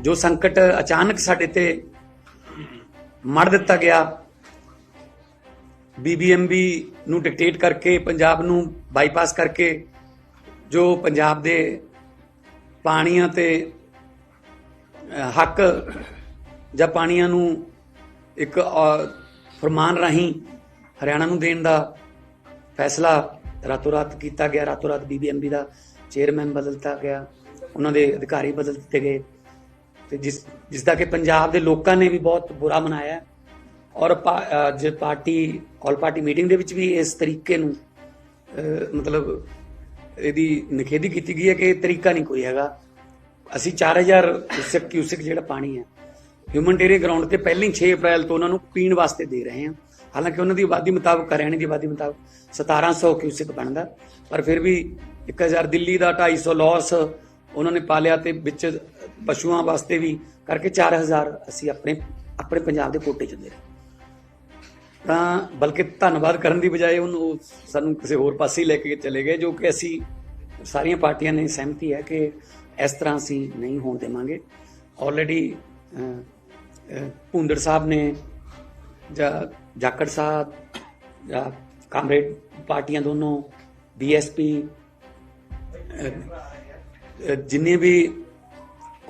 ਜੋ ਸੰਕਟ ਅਚਾਨਕ ਸਾਡੇ ਤੇ ਮੜ ਦਿੱਤਾ ਗਿਆ ਬੀਬੀਐਮਬੀ ਨੂੰ ਡਿਕਟੇਟ ਕਰਕੇ ਪੰਜਾਬ ਨੂੰ ਬਾਈਪਾਸ ਕਰਕੇ ਜੋ ਪੰਜਾਬ ਦੇ ਪਾਣੀਆਂ ਤੇ ਹੱਕ ਜਾਂ ਪਾਣੀਆਂ ਨੂੰ ਇੱਕ ਅਹ, ਫਰਮਾਨ ਰਾਹੀਂ ਹਰਿਆਣਾ ਨੂੰ ਦੇਣ ਦਾ ਫੈਸਲਾ ਰਾਤੋਂ ਰਾਤ ਕੀਤਾ ਗਿਆ। ਰਾਤੋਂ ਰਾਤ ਬੀਬੀਐਮਬੀ ਦਾ ਚੇਅਰਮੈਨ ਬਦਲਤਾ ਗਿਆ। ਉਹਨਾਂ ਦੇ ਅਧਿਕਾਰੀ ਬਦਲ ਦਿੱਤੇ ਗਏ। ਤੇ ਜਿਸ ਜਿਸ ਦਾ ਕਿ ਪੰਜਾਬ ਦੇ ਲੋਕਾਂ ਨੇ ਵੀ ਬਹੁਤ ਬੁਰਾ ਮਨਾਇਆ ਔਰ ਪਾ- ਅਹ ਜੇ ਪਾਰਟੀ ਆਲ ਪਾਰਟੀ ਮੀਟਿੰਗ ਦੇ ਵਿੱਚ ਵੀ ਇਸ ਤਰੀਕੇ ਨੂੰ ਮਤਲਬ ਇਹਦੀ ਨਿਖੇਧੀ ਕੀਤੀ ਗਈ ਹੈ ਕਿ ਇਹ ਤਰੀਕਾ ਨਹੀਂ ਕੋਈ ਹੈਗਾ। ਅਸੀਂ 4000 ਕਿਊਸਕ ਕਿਊਸਕ ਜਿਹੜਾ ਪਾਣੀ ਹੈ ਹਿਊਮਨਟੇਰੀਅਨ ਗਰਾਊਂਡ ਤੇ ਪਹਿਲਾਂ ਹੀ 6 ਅਪ੍ਰੈਲ ਤੋਂ ਉਹਨਾਂ ਨੂੰ ਪੀਣ ਵਾਸਤੇ ਦੇ ਰਹੇ ਹਾਂ। ਹਾਲਾਂਕਿ ਉਹਨਾਂ ਦੀ ਆਬਾਦੀ ਮੁਤਾਬਕ, ਹਰਿਆਣੇ ਦੀ ਆਬਾਦੀ ਮੁਤਾਬਕ 1700 ਕਿਊਸਕ ਬਣਦਾ। ਪਰ ਫਿਰ ਵੀ 1000 ਦਿੱਲੀ ਦਾ 250 ਲਾਸ ਉਹਨਾਂ ਨੇ ਪਾ ਲਿਆ ਤੇ ਵਿੱਚ ਪਸ਼ੂਆਂ ਵਾਸਤੇ ਵੀ ਕਰਕੇ 4000 ਅਸੀਂ ਆਪਣੇ ਆਪਣੇ ਪੰਜਾਬ ਦੇ ਕੋਟੇ ਚ ਦੇ ਰਹੇ। ਤਾਂ ਬਲਕਿ ਧੰਨਵਾਦ ਕਰਨ ਦੀ ਬਜਾਏ ਉਹਨੂੰ ਉਹ ਸਾਨੂੰ ਕਿਸੇ ਹੋਰ ਪਾਸੇ ਹੀ ਲੈ ਕੇ ਚਲੇ ਗਏ, ਜੋ ਕਿ ਅਸੀਂ ਸਾਰੀਆਂ ਪਾਰਟੀਆਂ ਨੇ ਸਹਿਮਤੀ ਹੈ ਕਿ ਇਸ ਤਰ੍ਹਾਂ ਅਸੀਂ ਨਹੀਂ ਹੋਣ ਦੇਵਾਂਗੇ। ਆਲਰੇਡੀ ਭੁੰਦੜ ਸਾਹਿਬ ਨੇ ਜਾਂ ਜਾਕੜ ਸਾਹਿਬ ਜਾਂ ਕਾਮਰੇਡ ਪਾਰਟੀਆਂ ਦੋਨੋਂ ਬੀਐਸਪੀ ਜਿੰਨੇ ਵੀ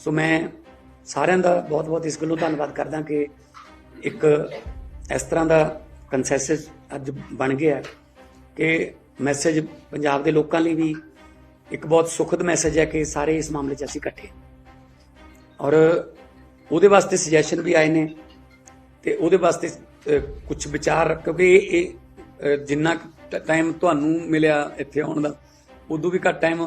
ਸੋ ਮੈਂ ਸਾਰਿਆਂ ਦਾ ਬਹੁਤ-ਬਹੁਤ ਇਸ ਗੱਲੋਂ ਧੰਨਵਾਦ ਕਰਦਾ ਕਿ ਇੱਕ ਇਸ ਤਰ੍ਹਾਂ ਦਾ ਕੰਸੈਂਸਸ ਅੱਜ ਬਣ ਗਿਆ ਕਿ ਮੈਸੇਜ ਪੰਜਾਬ ਦੇ ਲੋਕਾਂ ਲਈ ਵੀ ਇੱਕ ਬਹੁਤ ਸੁਖਦ ਮੈਸੇਜ ਹੈ ਕਿ ਸਾਰੇ ਇਸ ਮਾਮਲੇ 'ਚ ਅਸੀਂ ਇਕੱਠੇ ਔਰ ਉਹਦੇ ਵਾਸਤੇ ਸੁਜੈਸ਼ਨ ਵੀ ਆਏ ਨੇ ਤੇ ਉਹਦੇ ਵਾਸਤੇ ਕੁਝ ਵਿਚਾਰ, ਕਿਉਂਕਿ ਇਹ ਜਿੰਨਾ ਟਾਈਮ ਤੁਹਾਨੂੰ ਮਿਲਿਆ ਇੱਥੇ ਆਉਣ ਦਾ, ਉਦੋਂ ਵੀ ਘੱਟ ਟਾਈਮ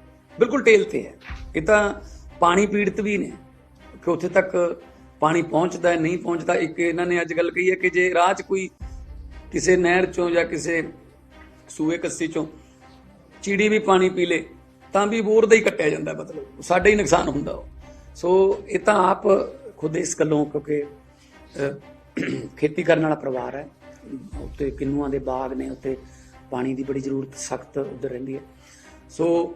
ਬਿਲਕੁਲ ਟੇਲ ਤੇ ਹੈ। ਇਹ ਤਾਂ ਪਾਣੀ ਪੀੜਤ ਵੀ ਨੇ। ਕਿ ਉੱਥੇ ਤੱਕ ਪਾਣੀ ਪਹੁੰਚਦਾ ਹੈ, ਨਹੀਂ ਪਹੁੰਚਦਾ, ਇੱਕ ਇਹਨਾਂ ਨੇ ਅੱਜ ਗੱਲ ਕਹੀ ਹੈ ਕਿ ਜੇ ਰਾਹ 'ਚ ਕੋਈ ਕਿਸੇ ਨਹਿਰ ਚੋਂ ਜਾਂ ਕਿਸੇ ਸੂਏ ਕੱਸੀ ਚੋਂ ਚਿੜੀ ਵੀ ਪਾਣੀ ਪੀ ਲੇ, ਤਾਂ ਵੀ ਬੋਰ ਦਾ ਹੀ ਕੱਟਿਆ ਜਾਂਦਾ ਮਤਲਬ। ਸਾਡਾ ਹੀ ਨੁਕਸਾਨ ਹੁੰਦਾ ਉਹ। ਸੋ ਇਹ ਤਾਂ ਆਪ ਖੁਦ ਇਸ ਗੱਲੋਂ ਕਿਉਂਕਿ ਖੇਤੀ ਕਰਨ ਵਾਲਾ ਪਰਿਵਾਰ ਹੈ। ਉੱਤੇ ਕਿੰਨੂਆਂ ਦੇ ਬਾਗ ਨੇ ਉੱਤੇ ਪਾਣੀ ਦੀ ਬੜੀ ਜ਼ਰੂਰਤ ਸਖਤ ਉਧਰ ਰਹਿੰਦੀ ਹੈ। ਸੋ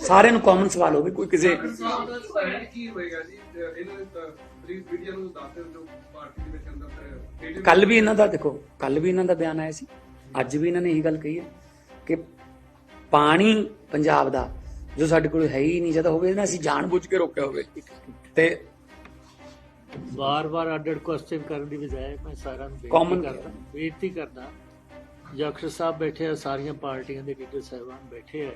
ਸਾਰਿਆਂ ਨੂੰ ਕਾਮਨ ਸਵਾਲ ਹੋਵੇ ਕੋਈ ਕਿਸੇ ਸਟੈਂਡ ਕੀ ਹੋਏਗਾ ਜੀ? ਤੇ ਇਹਨਾਂ ਦੇ ਪਲੀਜ਼ ਵੀਡੀਓ ਨੂੰ ਦੱਸ ਦਿਓ ਜੋ ਪਾਰਟੀ ਦੇ ਵਿੱਚ ਅੰਦਰ ਫਿਰ ਕੱਲ ਵੀ ਇਹਨਾਂ ਦਾ ਦੇਖੋ ਕੱਲ ਵੀ ਇਹਨਾਂ ਦਾ ਬਿਆਨ ਆਇਆ ਸੀ। ਅੱਜ ਵੀ ਇਹਨਾਂ ਨੇ ਇਹੀ ਗੱਲ ਕਹੀ ਹੈ ਕਿ ਪਾਣੀ ਪੰਜਾਬ ਦਾ ਜੋ ਸਾਡੇ ਕੋਲ ਹੈ ਹੀ ਨਹੀਂ ਜਦੋਂ ਹੋਵੇ ਨਾ ਅਸੀਂ ਜਾਣਬੁੱਝ ਕੇ ਰੋਕਿਆ ਹੋਵੇ। ਤੇ ਵਾਰ-ਵਾਰ ਅੱਡ-ਅੱਡ ਕੁਐਸਚਨ ਕਰਨ ਦੀ ਬਜਾਏ ਮੈਂ ਸਾਰਿਆਂ ਨੂੰ ਬੇਨਤੀ ਕਰਦਾ ਬੇਨਤੀ ਕਰਦਾ ਜਖਰ ਸਾਹਿਬ ਬੈਠੇ ਆ ਸਾਰੀਆਂ ਪਾਰਟੀਆਂ ਦੇ ਲੀਡਰ ਸਾਹਿਬਾਨ ਬੈਠੇ ਆ।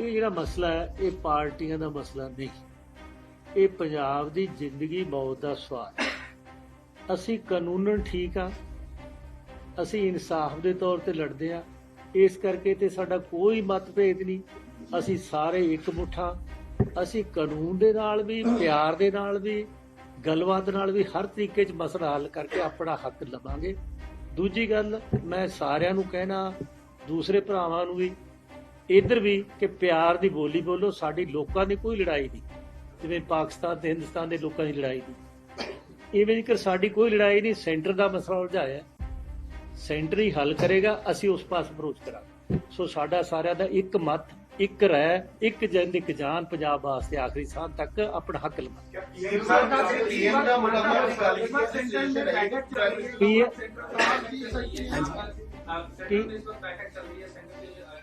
ਇਹ ਜਿਹੜਾ ਮਸਲਾ ਹੈ, ਇਹ ਪਾਰਟੀਆਂ ਦਾ ਮਸਲਾ ਨਹੀਂ। ਇਹ ਪੰਜਾਬ ਦੀ ਜ਼ਿੰਦਗੀ ਮੌਤ ਦਾ ਸਵਾਲ ਹੈ। ਅਸੀਂ ਕਾਨੂੰਨਨ ਠੀਕ ਆ ਅਸੀਂ ਇਨਸਾਫ ਦੇ ਤੌਰ ਤੇ ਲੜਦੇ ਆ ਇਸ ਕਰਕੇ ਤੇ ਸਾਡਾ ਕੋਈ ਮਤਭੇਦ ਨਹੀਂ। ਅਸੀਂ ਸਾਰੇ ਇੱਕ ਮੁੱਠਾ, ਅਸੀਂ ਕਾਨੂੰਨ ਦੇ ਨਾਲ ਵੀ, ਪਿਆਰ ਦੇ ਨਾਲ ਵੀ, ਗੱਲਬਾਤ ਨਾਲ ਵੀ ਹਰ ਤਰੀਕੇ 'ਚ ਮਸਲਾ ਹੱਲ ਕਰਕੇ ਆਪਣਾ ਹੱਕ ਲਵਾਂਗੇ। ਦੂਜੀ ਗੱਲ, ਮੈਂ ਸਾਰਿਆਂ ਨੂੰ ਕਹਿਣਾ, ਦੂਸਰੇ ਭਰਾਵਾਂ ਨੂੰ ਵੀ ਇੱਧਰ ਵੀ ਕਿ ਪਿਆਰ ਦੀ ਬੋਲੀ ਬੋਲੋ ਸਾਡੀ ਲੋਕਾਂ ਦੀ ਕੋਈ ਲੜਾਈ ਨਹੀਂ ਜਿਵੇਂ ਪਾਕਿਸਤਾਨ ਤੇ ਹਿੰਦੁਸਤਾਨ ਦੇ ਲੋਕਾਂ ਦੀ ਲੜਾਈ ਨਹੀਂ ਇਵੇਂ ਜੇਕਰ ਸਾਡੀ ਕੋਈ ਲੜਾਈ ਨਹੀਂ ਸੈਂਟਰ ਦਾ ਮਸਲਾ ਉਲਝਾਇਆ ਹੈ। ਸੈਂਟਰ ਹੀ ਹੱਲ ਕਰੇਗਾ ਅਸੀਂ ਉਸ ਪਾਸ ਅਪਰੋਚ ਕਰਾਂਗੇ ਸੋ ਸਾਡਾ ਸਾਰਿਆਂ ਦਾ ਇੱਕ ਮਤ ਇੱਕ ਰਹਿ ਇੱਕ ਜਿੰਦ ਇੱਕ ਜਾਨ ਪੰਜਾਬ ਵਾਸਤੇ ਆਖਰੀ ਸਾਹ ਤੱਕ ਆਪਣਾ ਹੱਕ ਪੀਐਮ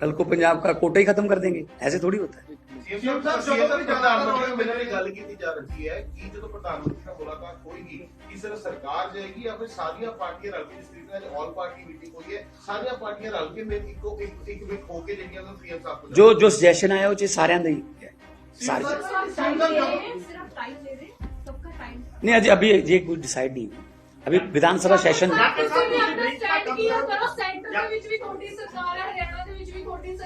कल को पंजाब का कोटा ही खत्म कर देंगे ऐसे थोड़ी होता है ਸੀਐਮ ਸਾਹਿਬ ਜਦੋਂ ਪ੍ਰਧਾਨ ਮੰਤਰੀ ਨਾਲ ਮਿਲਣ ਦੀ ਗੱਲ ਕੀਤੀ ਜਾ ਰਹੀ ਹੈ ਕਿ ਜਦੋਂ ਪ੍ਰਧਾਨ ਮੰਤਰੀ ਨਾਲ ਮੁਲਾਕਾਤ ਹੋਏਗੀ ਕਿ ਸਿਰਫ ਸਰਕਾਰ ਜਾਏਗੀ ਜਾਂ ਫਿਰ ਸਾਰੀਆਂ ਪਾਰਟੀਆਂ ਰਲ ਕੇ ਜਿਸ ਤਰੀਕੇ ਨਾਲ ਆਲ ਪਾਰਟੀ ਮੀਟਿੰਗ ਹੋਈ ਹੈ ਸਾਰੀਆਂ ਪਾਰਟੀਆਂ ਰਲ ਕੇ ਮਿਲ ਇੱਕੋ ਇੱਕ ਇੱਕ ਮਿੰਟ ਹੋ ਕੇ ਜਿਹੜੀਆਂ ਉਹਨਾਂ ਸੀਐਮ ਸਾਹਿਬ ਕੋਲ जो जो सजेशन आया वो चीज सारे अंदर ही है। सारे टाइम ले रहे हैं सिर्फ टाइम ले रहे हैं सबका टाइम नहीं अजय अभी ये कुछ डिसाइड नहीं हुआ अभी विधानसभा सेशन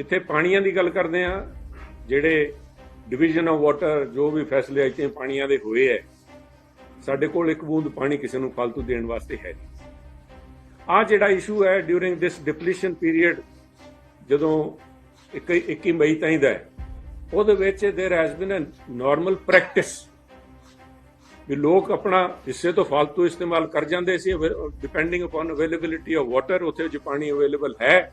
ਜਿੱਥੇ ਪਾਣੀਆਂ ਦੀ ਗੱਲ ਕਰਦੇ ਆ ਜਿਹੜੇ ਡਿਵੀਜ਼ਨ ਆਫ ਵਾਟਰ ਜੋ ਵੀ ਫੈਸਲੇ ਆਏ ਪਾਣੀਆਂ ਦੇ ਹੋਏ ਐ ਸਾਡੇ ਕੋਲ ਇੱਕ ਬੂੰਦ ਪਾਣੀ ਕਿਸੇ ਨੂੰ ਫालतू ਦੇਣ ਵਾਸਤੇ ਹੈ ਨਹੀਂ। ਆ ਜਿਹੜਾ ਇਸ਼ੂ ਹੈ ਡਿਊਰਿੰਗ ਦਿਸ ਡਿਪਲੀਸ਼ਨ ਪੀਰੀਅਡ ਜਦੋਂ 21 ਮਈ ਤਾਈਂ ਦਾ ਉਹਦੇ ਵਿੱਚ देयर हैज ਬਿਨ ਅ ਨਾਰਮਲ ਪ੍ਰੈਕਟਿਸ ਵੀ ਲੋਕ ਆਪਣਾ ਹਿੱਸੇ ਤੋਂ ਫालतू ਇਸਤੇਮਾਲ ਕਰ ਜਾਂਦੇ ਸੀ depending upon availability of water ਉਥੇ ਜੇ ਪਾਣੀ ਅਵੇਲੇਬਲ ਹੈ।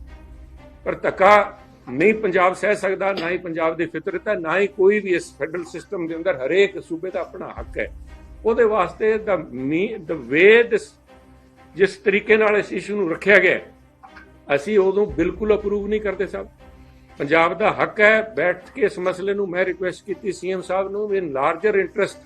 ਪਰ ਧੱਕਾ ਨਹੀਂ ਪੰਜਾਬ ਸਹਿ ਸਕਦਾ, ਨਾ ਹੀ ਪੰਜਾਬ ਦੀ ਫਿਤਰਤ ਹੈ, ਨਾ ਹੀ ਕੋਈ ਵੀ ਇਸ ਫੈਡਰਲ ਸਿਸਟਮ ਦੇ ਅੰਦਰ ਹਰੇਕ ਸੂਬੇ ਦਾ ਆਪਣਾ ਹੱਕ ਹੈ। ਉਹਦੇ ਵਾਸਤੇ ਦਾ ਦ ਵੇ ਦਿਸ ਜਿਸ ਤਰੀਕੇ ਨਾਲ ਇਸ ਇਸ਼ੂ ਨੂੰ ਰੱਖਿਆ ਗਿਆ ਅਸੀਂ ਉਦੋਂ ਬਿਲਕੁਲ ਅਪਰੂਵ ਨਹੀਂ ਕਰਦੇ ਸਾਹਿਬ ਪੰਜਾਬ ਦਾ ਹੱਕ ਹੈ, ਬੈਠ ਕੇ ਇਸ ਮਸਲੇ ਨੂੰ ਮੈਂ ਰਿਕੁਐਸਟ ਕੀਤੀ ਸੀਐਮ ਸਾਹਿਬ ਨੂੰ ਇਨ ਲਾਰਜਰ ਇੰਟਰਸਟ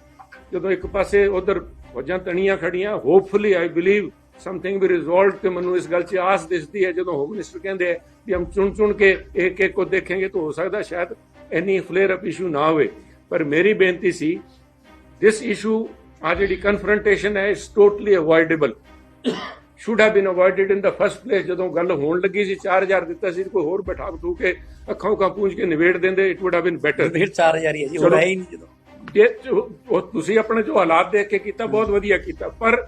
ਜਦੋਂ ਇੱਕ ਪਾਸੇ ਉਧਰ ਫੌਜਾਂ ਤਣੀਆਂ ਖੜੀਆਂ hopefully I believe something we resolved ਤੇ ਮੈਨੂੰ ਇਸ ਗੱਲ 'ਚ ਆਸ ਦਿਸਦੀ ਹੈ ਜਦੋਂ ਹੋਮ ਮਿਨਿਸਟਰ ਕਹਿੰਦੇ ਆ ਵੀ ਹਮ ਚੁਣ ਚੁਣ ਕੇ ਇੱਕ ਇੱਕ ਕੋ ਦੇਖेंगे ਤਾਂ ਹੋ ਸਕਦਾ ਸ਼ਾਇਦ ਇੰਨੀ ਫਲੇਅਰ ਅਪ ਇਸ਼ੂ ਨਾ ਹੋਵੇ। ਪਰ ਮੇਰੀ ਬੇਨਤੀ ਸੀ this issue ਆ ਜਿਹੜੀ ਕਨਫਰੰਟੇਸ਼ਨ ਹੈ is totally avoidable should have been avoided in the first place ਜਦੋਂ ਗੱਲ ਹੋਣ ਲੱਗੀ ਸੀ 4000 ਦਿੱਤਾ ਸੀ ਕੋਈ ਹੋਰ ਬਿਠਾ ਬਠੂ ਕੇ ਅੱਖਾਂ ਉੱਖਾਂ ਪੂੰਝ ਕੇ ਨਿਬੇੜ ਦਿੰਦੇ it would have been better ਫਿਰ 4000 ਹੀ ਹੈ ਜੀ। ਉਹ ਹੈ ਨਹੀਂ ਜਦੋਂ। ਤੁਸੀਂ ਆਪਣੇ ਜੋ ਹਾਲਾਤ ਦੇਖ ਕੇ ਕੀਤਾ ਬਹੁਤ ਵਧੀਆ ਕੀਤਾ। ਪਰ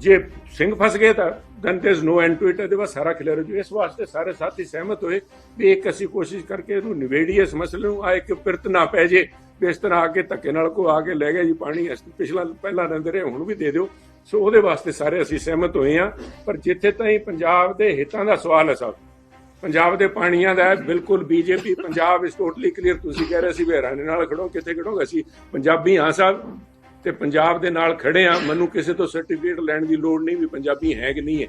ਜੇ ਸਿੰਘ ਫਸ ਗਏ ਤਾਂ then there is no end to it ਇਹਦੇ ਬਾਅਦ ਸਾਰਾ ਖਿਲਰ ਹੋ ਇਸ ਵਾਸਤੇ ਸਾਰੇ ਸਾਥੀ ਸਹਿਮਤ ਹੋਏ ਵੀ ਇੱਕ ਅਸੀਂ ਕੋਸ਼ਿਸ਼ ਕਰਕੇ ਇਹਨੂੰ ਨਿਬੇੜੀਏ ਇਸ ਮਸਲੇ ਨੂੰ ਆ ਇੱਕ ਪਿਰਤ ਨਾ ਪੈ ਜੇ ਇਸ ਤਰ੍ਹਾਂ ਆ ਕੇ ਧੱਕੇ ਨਾਲ ਕੋ ਆ ਕੇ ਲੈ ਗਿਆ ਜੀ ਪਾਣੀ ਪਿਛਲਾ ਪਹਿਲਾਂ ਰਹਿੰਦੇ ਰਹੇ ਹੁਣ ਵੀ ਦੇ ਦਿਓ। ਸੋ ਉਹਦੇ ਵਾਸਤੇ ਸਾਰੇ ਅਸੀਂ ਸਹਿਮਤ ਹੋਏ ਆ ਪਰ ਜਿੱਥੇ ਤਾਈਂ ਪੰਜਾਬ ਦੇ ਹਿੱਤਾਂ ਦਾ ਸਵਾਲ ਹੈ ਸਾਹਿਬ ਪੰਜਾਬ ਦੇ ਪਾਣੀਆਂ ਦਾ ਹੈ, ਬਿਲਕੁਲ ਬੀਜੇਪੀ ਪੰਜਾਬ ਇਸ ਟੋਟਲੀ ਕਲੀਅਰ ਤੁਸੀਂ ਕਹਿ ਰਹੇ ਸੀ ਵੀ ਹਰਿਆਣੇ ਨਾਲ ਖੜੋ ਕਿੱਥੇ ਖੜੋਗੇ? ਅਸੀਂ ਪੰਜਾਬੀ ਹਾਂ ਸਾਹਿਬ ਤੇ ਪੰਜਾਬ ਦੇ ਨਾਲ ਖੜੇ ਆ, ਮੈਨੂੰ ਕਿਸੇ ਤੋਂ ਸਰਟੀਫਿਕੇਟ ਲੈਣ ਦੀ ਲੋੜ ਨਹੀਂ ਵੀ ਪੰਜਾਬੀ ਹੈ ਕਿ ਨਹੀਂ ਹੈ।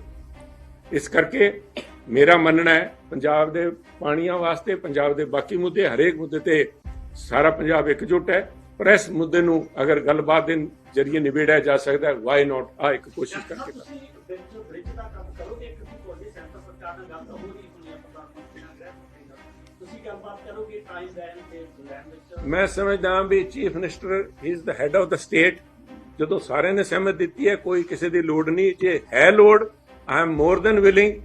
ਇਸ ਕਰਕੇ ਮੇਰਾ ਮੰਨਣਾ ਹੈ, ਪੰਜਾਬ ਦੇ ਪਾਣੀਆਂ ਵਾਸਤੇ, ਪੰਜਾਬ ਦੇ ਬਾਕੀ ਮੁੱਦੇ, ਹਰੇਕ ਮੁੱਦੇ ਤੇ ਸਾਰਾ ਪੰਜਾਬ ਇਕਜੁੱਟ ਹੈ। ਪ੍ਰੈਸ ਮੁੱਦੇ ਨੂੰ ਅਗਰ ਗੱਲਬਾਤ ਦੇ ਜਰੀਏ ਨਿਬੇੜਿਆ ਜਾ ਸਕਦਾ ਵਾਈ ਨਾਟ ਆ ਇੱਕ ਕੋਸ਼ਿਸ਼ ਕਰਕੇ ਤੁਸੀਂ ਬ੍ਰਿਜ ਦਾ ਕੰਮ ਕਰੋਗੇ ਕਿਉਂਕਿ ਤੁਹਾਡੀ ਸੈਂਟਰ ਸਰਕਾਰ ਨਾਲ ਗੱਲ ਤਾਂ ਹੋਣੀ ਤੁਸੀਂ ਗੱਲਬਾਤ ਕਰੋਗੇ ਟਾਈਮ ਲੈਣ ਤੇ ਲੈਣ ਵਿੱਚ। ਮੈਂ ਸਮਝਦਾ ਹਾਂ ਵੀ chief minister is the head of the state ਜਦੋਂ ਸਾਰਿਆਂ ਨੇ ਸਹਿਮਤ ਦਿੱਤੀ ਹੈ, ਕੋਈ ਕਿਸੇ ਦੀ ਲੋੜ ਨਹੀਂ, ਜੇ ਹੈ ਲੋੜ I am more than willing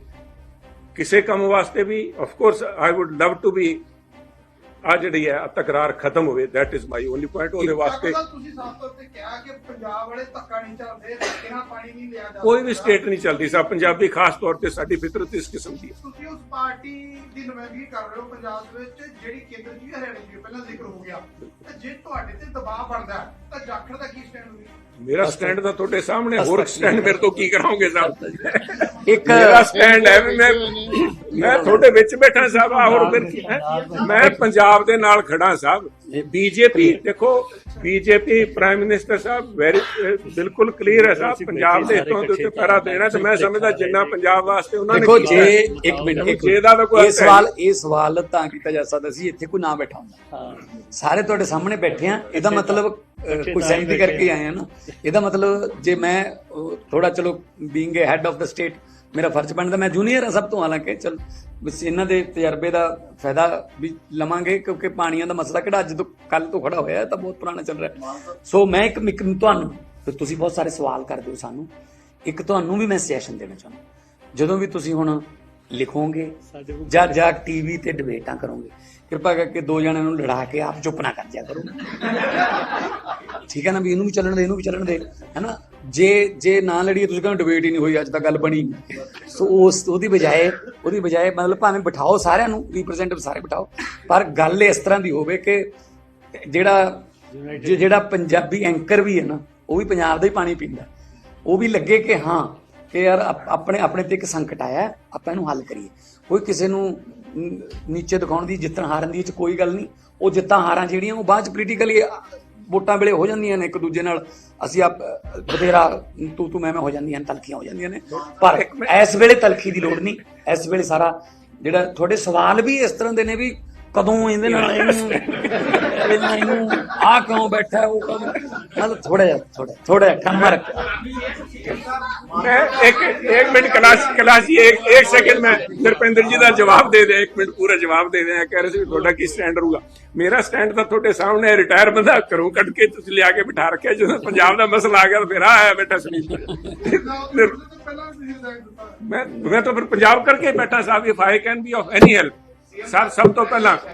ਕਿਸੇ ਕੰਮ ਵਾਸਤੇ ਵੀ of course I would love to be ਆ ਜਿਹੜੀ ਹੈ ਤਕਰਾਰ ਖਤਮ ਹੋਵੇ that is my only point ਉਹਦੇ ਵਾਸਤੇ ਸਾਹਿਬ, ਤੁਸੀਂ ਸਾਫ਼ ਤੌਰ ਤੇ ਕਿਹਾ ਕਿ ਪੰਜਾਬ ਵਾਲੇ ਧੱਕਾ ਨਹੀਂ ਚੱਲਦੇ ਧੱਕੇ ਨਾਲ ਪਾਣੀ ਨਹੀਂ ਲਿਆ ਜਾ ਕੋਈ ਵੀ। ਸਟੇਟ ਨਹੀਂ ਚੱਲਦੀ ਸਾ ਪੰਜਾਬੀ ਖਾਸ ਤੌਰ ਤੇ ਸਾਡੀ ਫਿਤਰਤ ਇਸ ਕਿਸਮ ਦੀ ਹੈ। ਤੁਸੀਂ ਉਸ ਪਾਰਟੀ ਦੀ ਨੁਮਾਇੰਦਗੀ ਕਰ ਰਹੇ ਹੋ ਪੰਜਾਬ ਦੇ ਵਿੱਚ ਜਿਹੜੀ ਕੇਂਦਰ ਵੀ ਹਰਿਆਣੇ ਵੀ ਪਹਿਲਾਂ ਜ਼ਿਕਰ ਹੋ ਗਿਆ। ਤੇ ਜੇ ਤੁਹਾਡੇ ਤੇ ਦਬਾਅ ਬਣਦਾ ਤਾਂ ਜਾਖੜ ਦਾ ਕੀ ਸਟੈਂਡ ਹੋਵੇ ਮੇਰਾ ਸਟੈਂਡ ਤਾਂ ਤੁਹਾਡੇ ਸਾਹਮਣੇ ਹੋਰ ਸਟੈਂਡ ਮੇਰੇ ਤੋਂ ਕੀ ਕਰਾਓਗੇ ਸਾਹਿਬ ਇੱਕ ਮੇਰਾ ਸਟੈਂਡ ਹੈ ਵੀ ਮੈਂ ਮੈਂ ਤੁਹਾਡੇ ਵਿੱਚ ਬੈਠਾ ਸਾਹਿਬ ਆ ਹੋਰ ਫਿਰ ਕੀ ਹੈ? ਮੈਂ ਪੰਜਾਬ ਦੇ ਨਾਲ ਖੜਾ ਸਾਹਿਬ। ਬੀਜੇਪੀ ਦੇਖੋ ਬੀਜੇਪੀ ਪ੍ਰਾਈਮ ਮਿਨਿਸਟਰ ਸਾਹਿਬ ਵੈਰੀ ਬਿਲਕੁਲ ਕਲੀਅਰ ਹੈ ਸਾਹਿਬ ਪੰਜਾਬ ਦੇ ਹਿੱਤਾਂ ਦੇ ਉੱਤੇ ਪੈਰਾ ਦੇਣਾ ਤੇ ਮੈਂ ਸਮਝਦਾ ਜਿੰਨਾ ਪੰਜਾਬ ਵਾਸਤੇ ਉਹਨਾਂ ਨੇ ਦੇਖੋ ਜੇ ਇੱਕ ਮਿੰਟ ਇੱਕ ਜੇ ਦਾ ਤਾਂ ਕੋਈ ਇਹ ਸਵਾਲ ਇਹ ਸਵਾਲ ਤਾਂ ਕੀਤਾ ਜਾ ਸਕਦਾ ਸੀ ਇੱਥੇ ਕੋਈ ਨਾ ਬੈਠਾ ਹੁੰਦਾ। ਸਾਰੇ ਤੁਹਾਡੇ ਸਾਹਮਣੇ ਬੈਠੇ ਆ ਇਹਦਾ ਮਤਲਬ ਕੋਈ ਬੈਠੇ ਕਰਕੇ ਆਏ ਆ ਨਾ। ਇਹਦਾ ਮਤਲਬ ਜੇ ਮੈਂ ਥੋੜਾ ਚਲੋ being a head of the state ਮੇਰਾ ਫਰਜ਼ ਬਣਦਾ ਮੈਂ ਜੂਨੀਅਰ ਆ ਸਭ ਤੋਂ ਹਾਲਾਂਕਿ ਚਲ ਬਸ ਇਹਨਾਂ ਦੇ ਤਜਰਬੇ ਦਾ ਫਾਇਦਾ ਵੀ ਲਵਾਂਗੇ ਕਿਉਂਕਿ ਪਾਣੀਆਂ ਦਾ ਮਸਲਾ ਕਿਹੜਾ ਅੱਜ ਤੋਂ ਕੱਲ ਤੋਂ ਖੜਾ ਹੋਇਆ ਤਾਂ ਬਹੁਤ ਪੁਰਾਣਾ ਚੱਲ ਰਿਹਾ। ਸੋ ਮੈਂ ਇੱਕ ਤੁਹਾਨੂੰ ਤੇ ਤੁਸੀਂ ਬਹੁਤ ਸਾਰੇ ਸਵਾਲ ਕਰਦੇ ਹੋ ਸਾਨੂੰ। ਇੱਕ ਤੁਹਾਨੂੰ ਵੀ ਮੈਂ ਸਜੈਸ਼ਨ ਦੇਣਾ ਚਾਹੁੰਦਾ। ਜਦੋਂ ਵੀ ਤੁਸੀਂ ਹੁਣ ਲਿਖੋਗੇ ਜਾਂ ਜਾਂ ਟੀਵੀ ਤੇ ਡਿਬੇਟਾਂ ਕਰੋਗੇ ਕਿਰਪਾ ਕਰਕੇ ਦੋ ਜਣਿਆਂ ਨੂੰ ਲੜਾ ਕੇ ਆਪ ਚੁੱਪ ਨਾ ਕਰ ਜਿਆ ਕਰੋ। ਠੀਕ ਹੈ ਨਾ ਵੀ ਇਹਨੂੰ ਵੀ ਚੱਲਣ ਦੇ ਇਹਨੂੰ ਵੀ ਚੱਲਣ ਦੇ ਹੈਨਾ ਜੇ ਜੇ ਨਾ ਲੜੀਏ ਤੁਸੀਂ ਕਹਿੰਦੇ ਡਿਬੇਟ ਹੀ ਨਹੀਂ ਹੋਈ ਅੱਜ ਤੱਕ ਗੱਲ ਬਣੀ। ਸੋ ਉਸ ਉਹਦੀ ਬਜਾਏ ਉਹਦੀ ਬਜਾਏ ਮਤਲਬ ਭਾਵੇਂ ਬਿਠਾਓ ਸਾਰਿਆਂ ਨੂੰ ਰਿਪਰੈਜ਼ੈਂਟੇਟਿਵ ਸਾਰੇ ਬਿਠਾਓ ਪਰ ਗੱਲ ਇਸ ਤਰ੍ਹਾਂ ਦੀ ਹੋਵੇ ਕਿ ਜਿਹੜਾ ਜਿਹੜਾ ਪੰਜਾਬੀ ਐਂਕਰ ਵੀ ਹੈ ਨਾ ਉਹ ਵੀ ਪੰਜਾਬ ਦਾ ਹੀ ਪਾਣੀ ਪੀਂਦਾ। ਉਹ ਵੀ ਲੱਗੇ ਕਿ ਹਾਂ ਕਿ ਯਾਰ ਆਪ- ਆਪਣੇ ਆਪਣੇ ਤੇ ਇੱਕ ਸੰਕਟ ਆਇਆ ਆਪਾਂ ਇਹਨੂੰ ਹੱਲ ਕਰੀਏ। ਕੋਈ ਕਿਸੇ ਨੂੰ ਨੀਚੇ ਦਿਖਾਉਣ ਦੀ ਜਿੱਤਣ ਹਾਰਨ ਦੀ ਇਹ ਚ ਕੋਈ ਗੱਲ ਨਹੀਂ। ਉਹ ਜਿੱਤਾਂ ਹਾਰਾਂ ਜਿਹੜੀਆਂ ਉਹ ਬਾਅਦ ਚ ਪੋਲੀਟੀਕਲੀ ਵੋਟਾਂ ਵੇਲੇ ਹੋ ਜਾਂਦੀਆਂ ਨੇ ਇੱਕ ਦੂਜੇ ਨਾਲ। ਅਸੀਂ ਆਪ ਬਥੇਰਾ ਤੂੰ ਤੂੰ ਮੈਂ ਮੈਂ ਹੋ ਜਾਂਦੀਆਂ ਨੇ ਤਲਖੀਆਂ ਹੋ ਜਾਂਦੀਆਂ ਨੇ। ਪਰ ਇਸ ਵੇਲੇ ਤਲਖੀ ਦੀ ਲੋੜ ਨਹੀਂ। ਇਸ ਵੇਲੇ ਸਾਰਾ ਜਿਹੜਾ ਤੁਹਾਡੇ ਸਵਾਲ ਵੀ ਇਸ ਤਰ੍ਹਾਂ ਦੇ ਨੇ ਵੀ ਕਦੋਂ ਇਹਦੇ ਨਾਲ ਇਹਨੂੰ ਇਹਨੂੰ ਆ ਕਿਉਂ ਬੈਠਾ ਉਹ ਕਦੋਂ? ਮਤਲਬ ਥੋੜਾ ਜਿਹਾ ਥੋੜਾ ਥੋੜਾ ਖੰਮਾ ਰੱਖਿਆ मैं एक एक मिनट क्लास क्लास ये एक, एक सेकंड में नरपेंद्र जी का जवाब दे दे एक मिनट पूरा जवाब दे दे कह रहे थे ਤੁਹਾਡਾ ਕੀ ਸਟੈਂਡ ਰਹੂਗਾ। ਮੇਰਾ ਸਟੈਂਡ ਤਾਂ ਤੁਹਾਡੇ ਸਾਹਮਣੇ ਰਿਟਾਇਰ ਬੰਦਾ ਘਰੋਂ ਕੱਢ ਕੇ ਤੁਸੀਂ ਲਿਆ ਕੇ ਬਿਠਾ ਰੱਖਿਆ ਜਦੋਂ ਪੰਜਾਬ ਦਾ ਮਸਲਾ ਆ ਗਿਆ ਤਾਂ ਫਿਰ ਆਹ ਆਇਆ ਬੈਠਾ ਸੁਨੀਲ ਮੈਂ ਮੈਂ ਤਾਂ ਫਿਰ ਪੰਜਾਬ ਕਰਕੇ ਬੈਠਾ ਸਾਹਿਬ if I can be of any help sir ਸਭ ਤੋਂ ਪਹਿਲਾਂ